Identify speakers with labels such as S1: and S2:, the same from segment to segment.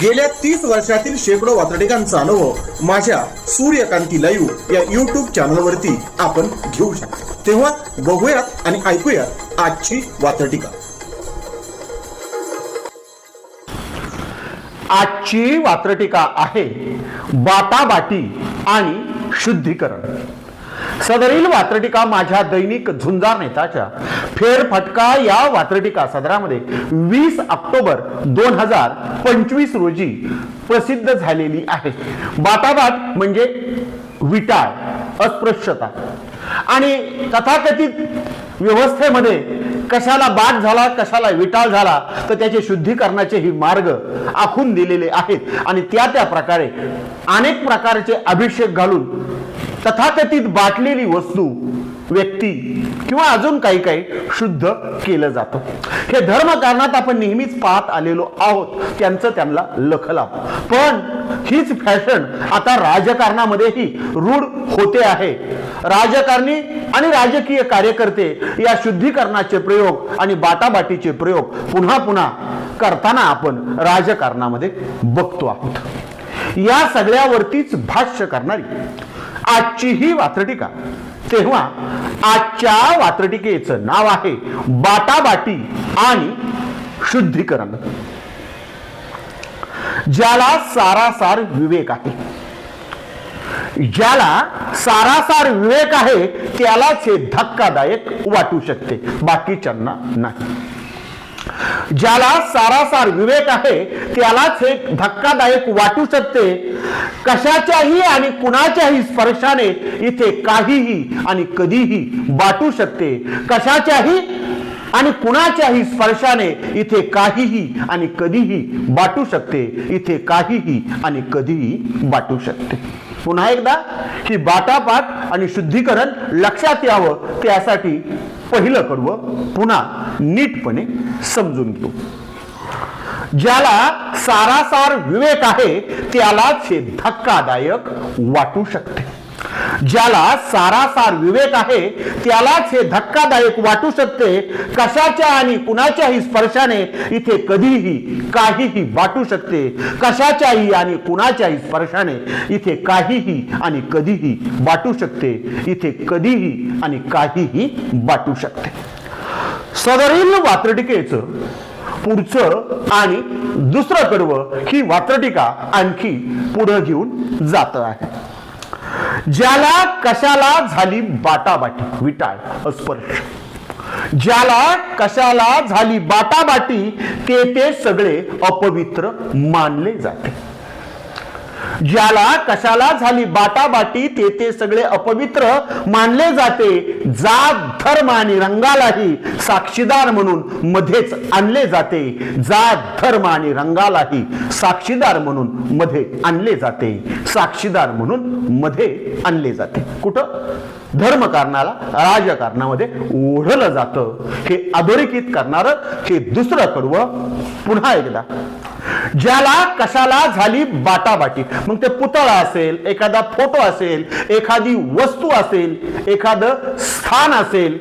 S1: गेल्या तीस वर्षातील शेकडो वातडिकांचा अनुभव माझ्या सूर्यकांती लाईव्ह या युट्यूब चॅनलवरती आपण घेऊ शकतो. तेव्हा बघूयात आणि ऐकूयात आजची वातडिका
S2: आजची वात्रटिका आहे बाटाबाटी आणि शुद्धीकरण. सदरील वात्रटिका माझ्या दैनिक झुंजार नेताच्या. फेरफटका या वात्रटिका सदरामध्ये वीस ऑक्टोबर दोन हजार पंचवीस रोजी प्रसिद्ध झालेली आहे. बाटाबाट म्हणजे विटाळ अस्पृश्यता. आणि तथाकथित व्यवस्थेमध्ये कशाला बाद झाला कशाला विटाळ झाला तर त्याचे शुद्धीकरणाचे ही मार्ग आखून दिलेले आहेत. आणि त्या त्या प्रकारे अनेक प्रकारचे अभिषेक घालून तथाकथित बाटलेली वस्तू व्यक्ती किंवा अजून काही काही शुद्ध केलं जातं. हे धर्म कारणात आपण नेहमीच पाहत आलेलो आहोत. त्यांचं त्यांना लखलाप पण हीच फॅशन आता राजकारणामध्येही रूढ होते आहे. राजकारणी आणि राजकीय कार्यकर्ते या शुद्धीकरणाचे प्रयोग आणि बाटाबाटीचे प्रयोग पुन्हा पुन्हा करताना आपण राजकारणामध्ये बघतो आहोत. या सगळ्यावरतीच भाष्य करणारी आजची ही वात्रटिका. तेव्हा आजच्या वात्रटिकेचं नाव आहे बाटाबाटी आणि शुद्धीकरण. ज्याला सारासार विवेक आहे. ज्याला सारासार विवेक आहे त्यालाच हे धक्कादायक वाटू शकते. बाकीच्यांना नाही. ज्याला सारासार विवेक आहे त्यालाच हे धक्कादायक वाटू शकते. कशाच्याही आणि कुणाच्याही स्पर्शाने इथे काहीही आणि कधीही वाटू शकते. कशाच्याही आणि कुणाच्याही स्पर्शाने इथे काहीही आणि कधीही वाटू शकते. इथे काहीही आणि कधीही वाटू शकते. पुन्हा एकदा ही बाटापाट आणि शुद्धीकरण लक्षात यावं त्यासाठी पहिलं कडवं पुन्हा नीटपणे समजून घेऊ. ज्याला सारासार विवेक आहे त्यालाच हे धक्कादायक वाटू शकते. ज्याला सारासार विवेक आहे त्यालाच हे धक्कादायक वाटू शकते. कशाच्या आणि कुणाच्याही स्पर्शाने इथे कधीही काहीही वाटू शकते. कशाच्याही आणि कुणाच्याही स्पर्शाने इथे काहीही आणि कधीही वाटू शकते. इथे कधीही आणि काहीही वाटू शकते. सदरील वात्रटिकेचं पुढचं आणि दुसरं कडवं ही वात्रटिका आणखी पुढं घेऊन जात आहे. ज्याला कशाला झाली बाटाबाटी? विटाळ अस्पर्श. ज्याला कशाला झाली बाटाबाटी? ते ते सगळे अपवित्र मानले जाते. ज्याला कशाला झाली बाटाबाटी ते ते सगळे अपवित्र मानले जाते. जात धर्म आणि रंगालाही साक्षीदार म्हणून मध्येच आणले जाते. जात धर्म आणि रंगालाही साक्षीदार म्हणून मध्ये आणले जाते. साक्षीदार म्हणून मध्ये आणले जाते. कुठं? धर्मकारणाला राजकारणामध्ये ओढलं जातं. हे अधोरेखित करणार हे दुसरं कडवं पुन्हा एकदा ज्याला कशाला झाली बाटाबाटी मग ते पुतळा असेल एखादा फोटो असेल एखादी वस्तू असेल एखादं स्थान असेल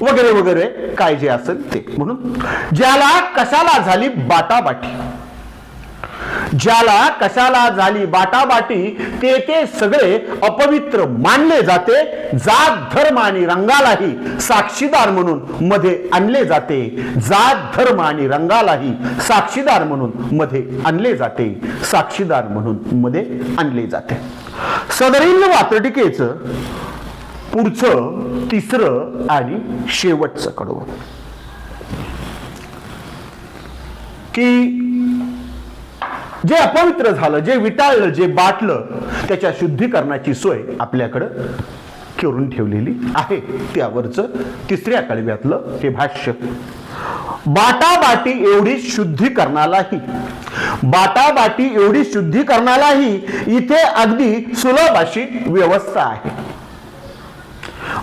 S2: वगैरे वगैरे काय जे असेल ते. म्हणून ज्याला कशाला झाली बाटाबाटी ज्याला कशाला झाली बाटाबाटी ते ते सगळे अपवित्र मानले जाते जात धर्म आणि रंगालाही साक्षीदार म्हणून मध्ये आणले जाते. जात धर्म आणि रंगालाही साक्षीदार म्हणून मध्ये आणले जाते. साक्षीदार म्हणून मध्ये आणले जाते. सदरील वात्रटिकेच पुढचं तिसरं आणि शेवटचं कडवं. की जे अपवित्र झालं जे विटाळलं जे बाटलं त्याच्या शुद्धीकरणाची सोय आपल्याकडं करून ठेवलेली आहे. त्यावरचं तिसऱ्या कळव्यातलं हे भाष्य. बाटाबाटी एवढी शुद्धीकरणालाही बाटाबाटी एवढी शुद्धीकरणालाही इथे अगदी सुलभ अशी व्यवस्था आहे.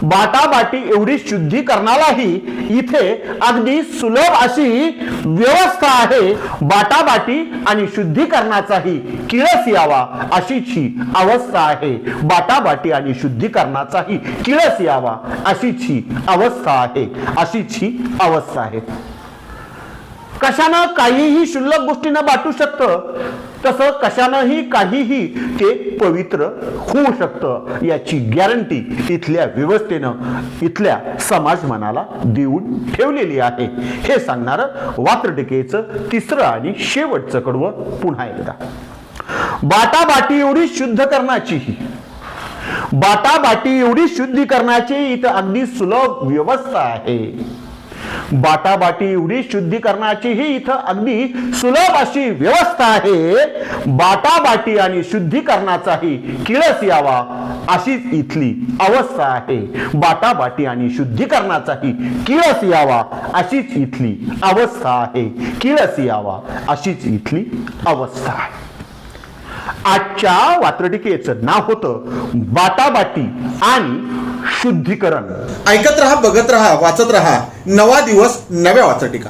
S2: बाटाबाटी एवढी शुद्धीकरणालाही इथे अगदी सुलभ अशी व्यवस्था आहे. बाटाबाटी आणि शुद्धीकरणाचाही किळस यावा अशीची अवस्था आहे. बाटाबाटी आणि शुद्धीकरणाचाही किळस यावा अशीची अवस्था आहे. अशीची अवस्था आहे. कशानं काहीही शुल्लक गोष्टीनं बाटू शकतं? तसं कशानंही काहीही ते पवित्र होऊ शकतं याची गॅरंटी इथल्या व्यवस्थेनं इथल्या समाज मनाला देऊन ठेवलेली आहे. हे सांगणारं वात्रटिकेचं तिसरं आणि शेवटचं कडवं पुन्हा एकदा. बाटाबाटी एवढी शुद्ध करण्याचीही बाटाबाटी एवढी शुद्धीकरणाची इथं अगदी सुलभ व्यवस्था आहे. बाटाबाटी एवढी शुद्धीकरणाचीही इथं अगदी सुलभ अशी व्यवस्था आहे. बाटाबाटी आणि शुद्धीकरणाचाही किळस यावा अशीच इथली अवस्था आहे. बाटाबाटी आणि शुद्धीकरणाचाही किळस यावा अशीच इथली अवस्था आहे. किळस यावा अशीच इथली अवस्था आहे. आजच्या वात्रटिकेचं नाव होतं बाटाबाटी आणि शुद्धीकरण.
S1: ऐकत रहा बघत रहा वाचत रहा. नवा दिवस नव्या वाचटिका.